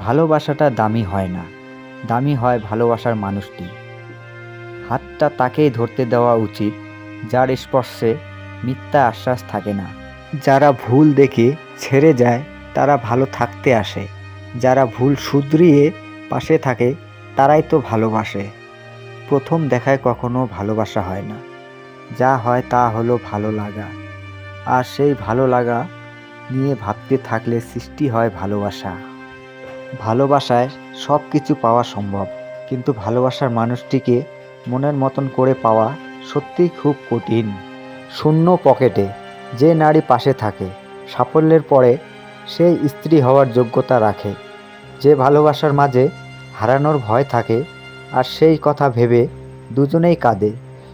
ভালোবাসাটা দামি হয় না। দামি হয় ভালোবাসার মানুষটি। হাতটা তাকেই ধরতে দেওয়া উচিত, যার স্পর্শে মিথ্যা আশ্বাস থাকে না। যারা ভুল দেখে ছেড়ে যায়, তারা ভালো থাকতে আসে। যারা ভুল শুধরিয়ে পাশে থাকে, তারাই তো ভালোবাসে। প্রথম দেখায় কখনো ভালোবাসা হয় না। যা হয় তা হলো ভালো লাগা। আর সেই ভালো লাগা নিয়ে ভাবতে থাকলে সৃষ্টি হয় ভালোবাসা। ভালোবাসায় সব কিছু পাওয়া সম্ভব। কিন্তু ভালোবাসার মানুষটিকে মনের মতন করে পাওয়া সত্যিই খুব কঠিন। শূন্য পকেটে যে নারী পাশে থাকে, সাফল্যের পরে সেই স্ত্রী হওয়ার যোগ্যতা রাখে। যে ভালোবাসার মাঝে হারানোর ভয় থাকে, আর সেই কথা ভেবে দুজনেই কাঁদে,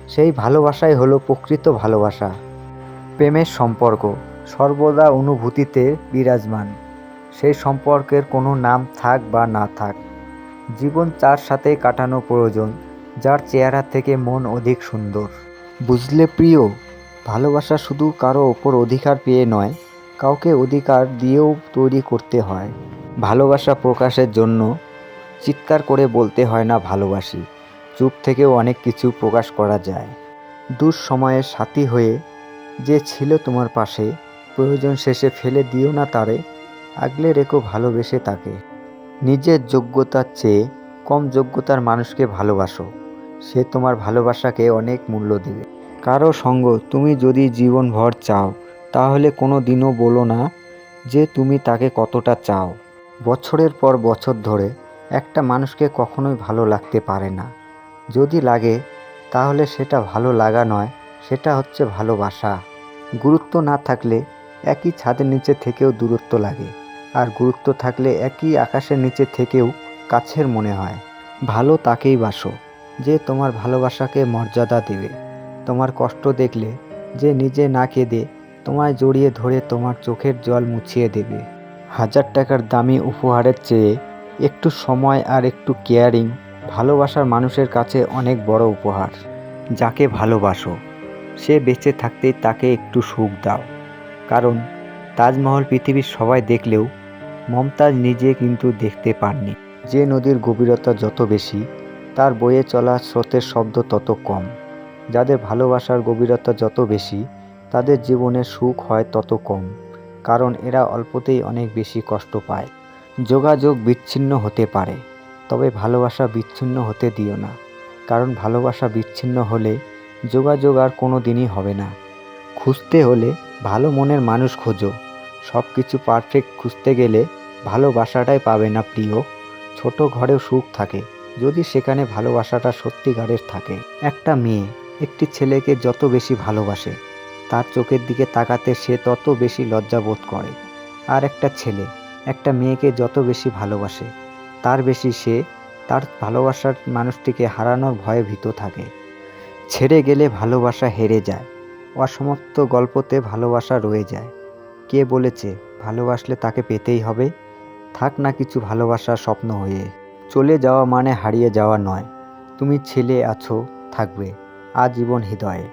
সেই ভালোবাসাই হলো প্রকৃত ভালোবাসা। প্রেমের সম্পর্ক সর্বদা অনুভূতিতে বিরাজমান। সেই সম্পর্কের কোনো নাম থাক বা না থাক। জীবন তার সাথে কাটানো প্রয়োজন, যার চেহারা থেকে মন অধিক সুন্দর। বুঝলে প্রিয়, ভালোবাসা শুধু কারও ওপর অধিকার পেয়ে নয়, কাউকে অধিকার দিয়েও তৈরি করতে হয়। ভালোবাসা প্রকাশের জন্য চিৎকার করে বলতে হয় না ভালোবাসি, চুপ থেকেও অনেক কিছু প্রকাশ করা যায়। দুঃসময়ের সাথী হয়ে, যে ছিল তোমার পাশে, প্রয়োজন শেষে ফেলে দিও না তারে। আগলে রেখো ভালোবেসে তাকে। নিজের যোগ্যতার চেয়ে কম যোগ্যতার মানুষকে ভালোবাসো। সে তোমার ভালোবাসাকে অনেক মূল্য দেবে। কারও সঙ্গ তুমি যদি জীবনভর চাও, তাহলে কোনো দিনও বলো না যে তুমি তাকে কতটা চাও। বছরের পর বছর ধরে একটা মানুষকে কখনোই ভালো লাগতে পারে না। যদি লাগে, তাহলে সেটা ভালো লাগা নয়, সেটা হচ্ছে ভালোবাসা। গুরুত্ব না থাকলে একই ছাদের নিচে থেকেও দূরত্ব লাগে। আর গুরুত্ব থাকলে একই আকাশের নিচে থেকেও কাছের মনে হয়। ভালো তাকেই বাসো, যে তোমার ভালোবাসাকে মর্যাদা দেবে। তোমার কষ্ট দেখলে যে নিজে না কেঁদে তোমায় জড়িয়ে ধরে তোমার চোখের জল মুছিয়ে দেবে। হাজার টাকার দামি উপহারের চেয়ে একটু সময় আর একটু কেয়ারিং ভালোবাসার মানুষের কাছে অনেক বড় উপহার। যাকে ভালোবাসো, সে বেঁচে থাকতেই তাকে একটু সুখ দাও। কারণ তাজমহল পৃথিবীর সবাই দেখলেও মমতাজ নিজে কিন্তু দেখতে পাননি। যে নদীর গভীরতা যত বেশি, তার বয়ে চলা স্রোতের শব্দ তত কম। যাদের ভালোবাসার গভীরতা যত বেশি, তাদের জীবনে সুখ হয় তত কম, কারণ এরা অল্পতেই অনেক বেশি কষ্ট পায়। যোগাযোগ বিচ্ছিন্ন হতে পারে, তবে ভালোবাসা বিচ্ছিন্ন হতে দিও না, কারণ ভালোবাসা বিচ্ছিন্ন হলে যোগাযোগ আর কোনো দিনই হবে না। খুঁজতে হলে ভালো মনের মানুষ খোঁজো। সব কিছু পারফেক্ট খুঁজতে গেলে ভালোবাসাটাই পাবে না প্রিয়। ছোট ঘরেও সুখ থাকে, যদি সেখানে ভালোবাসাটা সত্যিকারের থাকে। একটা মেয়ে একটি ছেলেকে যত বেশি ভালোবাসে, তার চোখের দিকে তাকাতে সে তত বেশি লজ্জা বোধ করে। আর একটা ছেলে একটা মেয়েকে যত বেশি ভালোবাসে, তার বেশি সে তার ভালোবাসার মানুষটিকে হারানোর ভয়ে ভীত থাকে। ছেড়ে গেলে ভালোবাসা হেরে যায়, অসমাপ্ত গল্পতে ভালোবাসা রয়ে যায়। কে বলেছে ভালোবাসলে তাকে পেতেই হবে? থাক না কিছু ভালোবাসার স্বপ্ন হয়ে। চলে যাওয়া মানে হারিয়ে যাওয়া নয়। তুমি ছেলে আছো, থাকবে। আজীবন হৃদয়ে।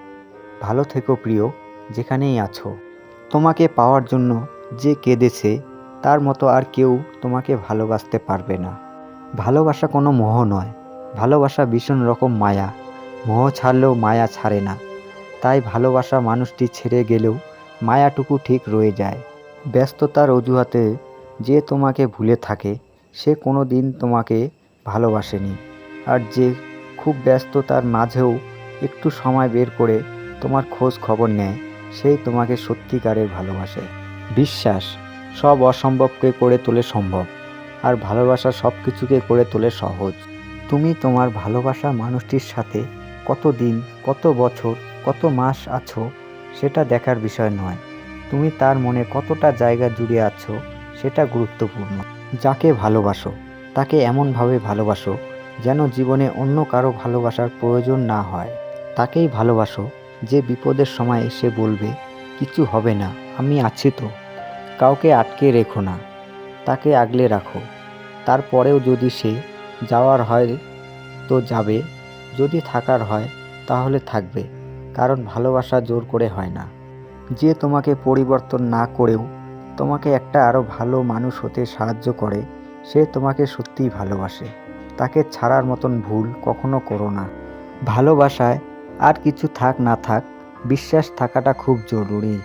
ভালো থেকো প্রিয়, যেখানেই আছো। তোমাকে পাওয়ার জন্য যে কেঁদেছে, তার মতো আর কেউ তোমাকে ভালোবাসতে পারবে না। ভালোবাসা কোনো মোহ নয়। ভালোবাসা ভীষণ রকম মায়া। মোহ ছাড়লেও মায়া ছাড়ে না। তাই ভালোবাসা মানুষটি ছেড়ে গেলেও মায়াটুকু ঠিক রয়ে যায়। ব্যস্ততার অজুহাতে যে তোমাকে ভুলে থাকে, সে কোনো দিন তোমাকে ভালোবাসেনি। আর যে খুব ব্যস্ততার মাঝেও একটু সময় বের করে তোমার খোঁজ খবর নেয়, সেই তোমাকে সত্যিকারের ভালোবাসে। বিশ্বাস, সব অসম্ভবকে করে তোলে সম্ভব, আর ভালোবাসা সব কিছুকে করে তোলে সহজ। তুমি তোমার ভালোবাসা মানুষটির সাথে কত দিন কত বছর, কত মাস আছো সেটা দেখার বিষয় নয়। তুমি তার মনে কতটা জায়গা জুড়ে আছো, সেটা গুরুত্বপূর্ণ। যাকে ভালোবাসো, তাকে এমনভাবে ভালোবাসো যেন জীবনে অন্য কারও ভালোবাসার প্রয়োজন না হয়। তাকেই ভালোবাসো যে বিপদের সময় এসে বলবে, কিছু হবে না, আমি আছি তো। কাউকে আটকে রেখো না। তাকে আগলে রাখো। তারপরেও যদি সে যাওয়ার হয়, তো যাবে। যদি থাকার হয়, তাহলে থাকবে। কারণ ভালোবাসা জোর করে হয় না। যে তোমাকে পরিবর্তন না করেও তোমাকে একটা আরও ভালো মানুষ হতে সাহায্য করে, সে তোমাকে সত্যিই ভালোবাসে। তাকে ছাড়ার মতন ভুল কখনো করো না। ভালোবাসায় আর কিছু থাক না থাক, বিশ্বাস থাকাটা খুব জরুরি।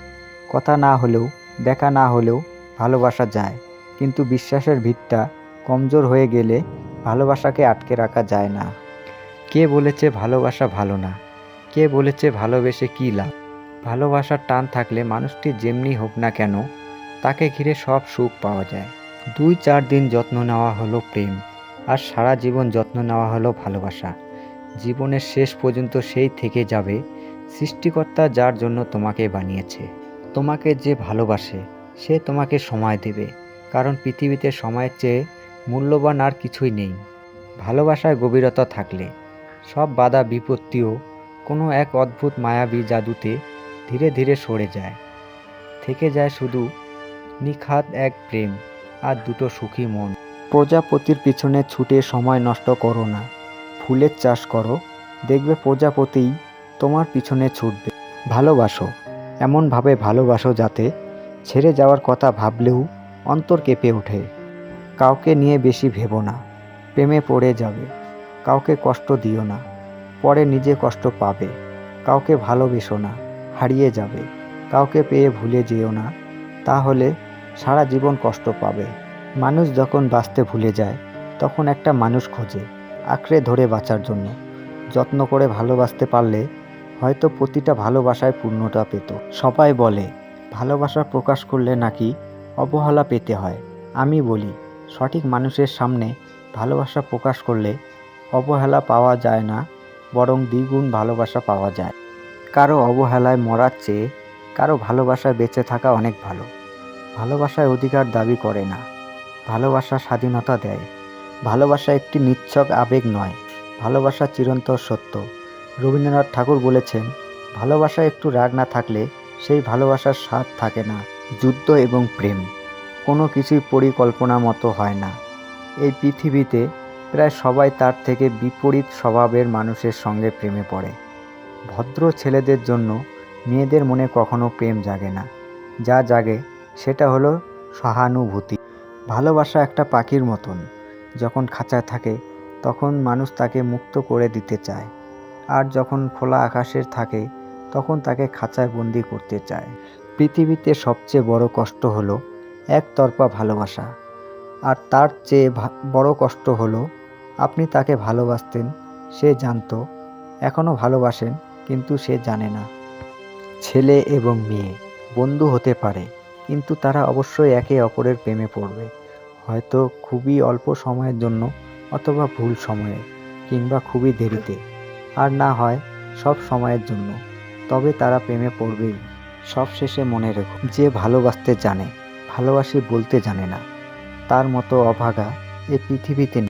কথা না হলেও, দেখা না হলেও ভালোবাসা যায়। কিন্তু বিশ্বাসের ভিতটা কমজোর হয়ে গেলে ভালোবাসাকে আটকে রাখা যায় না। কে বলেছে ভালোবাসা ভালো না? কে বলেছে ভালোবেসে কী লাভ? ভালোবাসার টান থাকলে মানুষটি যেমনি হোক না কেন, তাকে ঘিরে সব সুখ পাওয়া যায়। দুই চার দিন যত্ন নেওয়া হলো প্রেম, আর সারা জীবন যত্ন নেওয়া হলো ভালোবাসা। জীবনের শেষ পর্যন্ত সেই থেকে যাবে সৃষ্টিকর্তা যার জন্য তোমাকে বানিয়েছে। তোমাকে যে ভালোবাসে, সে তোমাকে সময় দেবে, কারণ পৃথিবীতে সময়ের চেয়ে মূল্যবান আর কিছুই নেই। ভালোবাসায় গভীরতা থাকলে সব বাধা বিপত্তিও কোনো এক অদ্ভুত মায়াবী জাদুতে ধীরে ধীরে সরে যায়। থেকে যায় শুধু নিখাত এক প্রেম আর দুটো সুখী মন। প্রজাপতির পিছনে ছুটে সময় নষ্ট করো না। ফুলের চাষ করো। দেখবে প্রজাপতিই তোমার পিছনে ছুটবে। ভালোবাসো। এমনভাবে ভালোবাসো যাতে ছেড়ে যাওয়ার কথা ভাবলেও অন্তর কেঁপে ওঠে। কাউকে নিয়ে বেশি ভেবো না। প্রেমে পড়ে যাবে। কাউকে কষ্ট দিও না। পরে নিজে কষ্ট পাবে। কাউকে ভালোবেসো না, হারিয়ে যাবে। কাউকে পেয়ে ভুলে যেও না, তাহলে সারা জীবন কষ্ট পাবে। মানুষ যখন বাঁচতে ভুলে যায়, তখন একটা মানুষ খোঁজে, আঁকড়ে ধরে বাঁচার জন্য। যত্ন করে ভালোবাসতে পারলে হয়তো প্রতিটা ভালোবাসায় পূর্ণতা পেত। সবাই বলে, ভালোবাসা প্রকাশ করলে নাকি অবহেলা পেতে হয়? আমি বলি, সঠিক মানুষের সামনে ভালোবাসা প্রকাশ করলে অবহেলা পাওয়া যায় না বরং দ্বিগুণ ভালোবাসা পাওয়া যায়। কারও অবহেলায় মরার চেয়ে কারও ভালোবাসায় বেঁচে থাকা অনেক ভালো। ভালোবাসায় অধিকার দাবি করে না। ভালোবাসা স্বাধীনতা দেয়। ভালোবাসা একটি নিচ্ছক আবেগ নয়। ভালোবাসা চিরন্তর সত্য। রবীন্দ্রনাথ ঠাকুর বলেছেন ভালোবাসা একটু রাগ না থাকলে সেই ভালোবাসার স্বাদ থাকে না। যুদ্ধ এবং প্রেম। কোনো কিছুই পরিকল্পনা মতো হয় না। এই পৃথিবীতে প্রায় সবাই তার থেকে বিপরীত স্বভাবের মানুষের সঙ্গে প্রেমে পড়ে। ভদ্র ছেলেদের জন্য মেয়েদের মনে কখনো প্রেম জাগে না। যা জাগে, সেটা হলো সহানুভূতি। ভালোবাসা একটা পাখির মতন। যখন খাঁচায় থাকে, তখন মানুষ তাকে মুক্ত করে দিতে চায়। আর যখন খোলা আকাশের থাকে, তখন তাকে খাঁচায় বন্দি করতে চায়। পৃথিবীতে সবচেয়ে বড় কষ্ট হলো একতরফা ভালোবাসা। আর তার চেয়ে বড় কষ্ট হলো আপনি তাকে ভালোবাসতেন, সে জানতো, এখনও ভালোবাসেন, কিন্তু সে জানে না। ছেলে এবং মেয়ে, বন্ধু হতে পারে, কিন্তু তারা অবশ্যই একে অপরের প্রেমে পড়বে। হয়তো খুবই অল্প সময়ের জন্য অথবা ভুল সময়ে, কিংবা খুবই দেরিতে। আর না হয় সব সময়ের জন্য। তবে তারা প্রেমে পড়বেই। সব শেষে মনে রেখো, যে ভালোবাসতে জানে, ভালোবাসি বলতে জানে না। তার মতো অভাগা এ পৃথিবীতে।